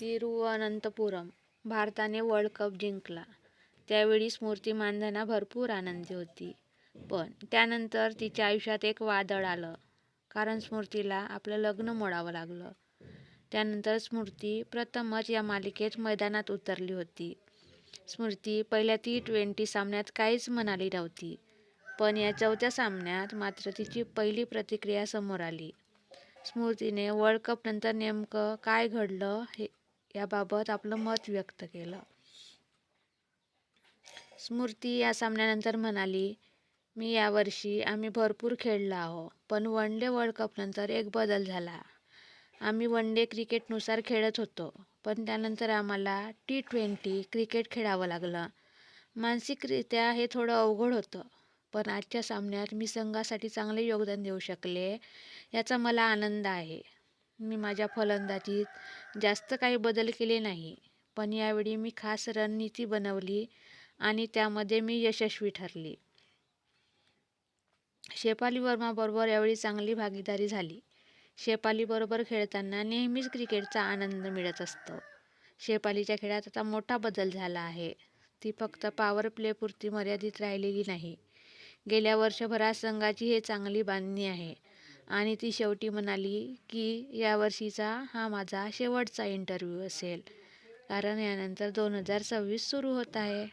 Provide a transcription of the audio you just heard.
तिरुवनंतपुरम भारताने world cup जिंकला. त्यावेळी स्मृती मानधना भरपूर आनंदी होती. पण त्यानंतर तिच्या आयुष्यात एक वादळ आलं. कारण स्मृतीला आपलं लग्न मोडावं लागलं. त्यानंतर स्मृती प्रथमच या मालिकेत मैदानात उतरली होती. स्मृती पहिल्या टी ट्वेंटी सामन्यात काहीच म्हणाली नव्हती. पण या चौथ्या सामन्यात मात्र तिची पहिली प्रतिक्रिया समोर आली. स्मृतीने वर्ल्ड कपनंतर नेमकं काय घडलं हे याबाबत आपलं मत व्यक्त केलं. स्मृती या सामन्यानंतर म्हणाली मी यावर्षी आम्ही भरपूर खेळलो आहो पण वन डे वर्ल्ड कपनंतर एक बदल झाला. आम्ही वन डे क्रिकेटनुसार खेळत होतो पण त्यानंतर आम्हाला टी ट्वेंटी क्रिकेट खेळावं लागलं. मानसिकरित्या हे थोडं अवघड होतं पण आजच्या सामन्यात मी संघासाठी चांगले योगदान देऊ शकले याचा मला आनंद आहे. मी माझ्या फलंदाजीत जास्त काही बदल केले नाही पण यावेळी मी खास रणनीती बनवली आणि त्यामध्ये मी यशस्वी ठरली. शेफाली वर्माबरोबर यावेळी चांगली भागीदारी झाली. शेफालीबरोबर खेळताना नेहमीच क्रिकेटचा आनंद मिळत असतो. शेफालीच्या खेळात आता मोठा बदल झाला आहे. ती फक्त पॉवर प्लेपुरती मर्यादित राहिलेली नाही. गेल्या वर्षभरात संघाची हे चांगली बांधणी आहे. आणि ती शेवटी म्हणाली की यावर्षीचा हा माझा शेवटचा इंटरव्ह्यू असेल. कारण यानंतर दोन हजार सव्वीस सुरू होत आहे.